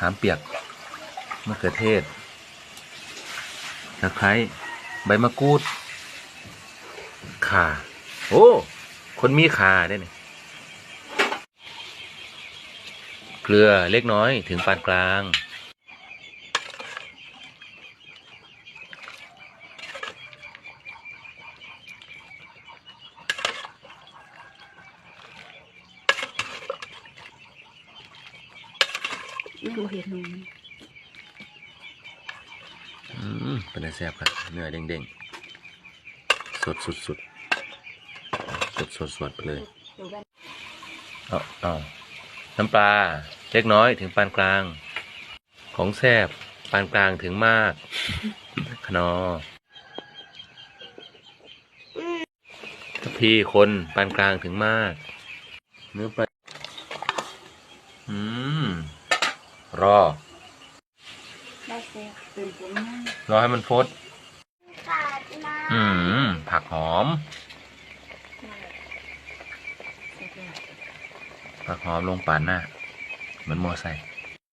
หามเปียกมะเขือเทศตะไคร้ใบมะกรูดข่าโอ้ คนมีข่าได้เนี่ยเกลือเล็กน้อยถึงปานกลาง ไม่รู้เห็นหนูอืมเป็นไงแซ่บครับเนื้อเด้งๆ สดสุดสุดสดสดสดไปเลยดูกันเอาเอาน้ำปลาเล็กน้อยถึงปานกลาง ของแซ่บปานกลางถึงมาก ขนอทัพพีคนปานกลางถึงมาก เนื้อปลาอืม รอ ได้เสียตื่นผมมากรอให้มันฟดอืม ผักหอม ผักหอมลงปานหน้าเหมือนมอไซค์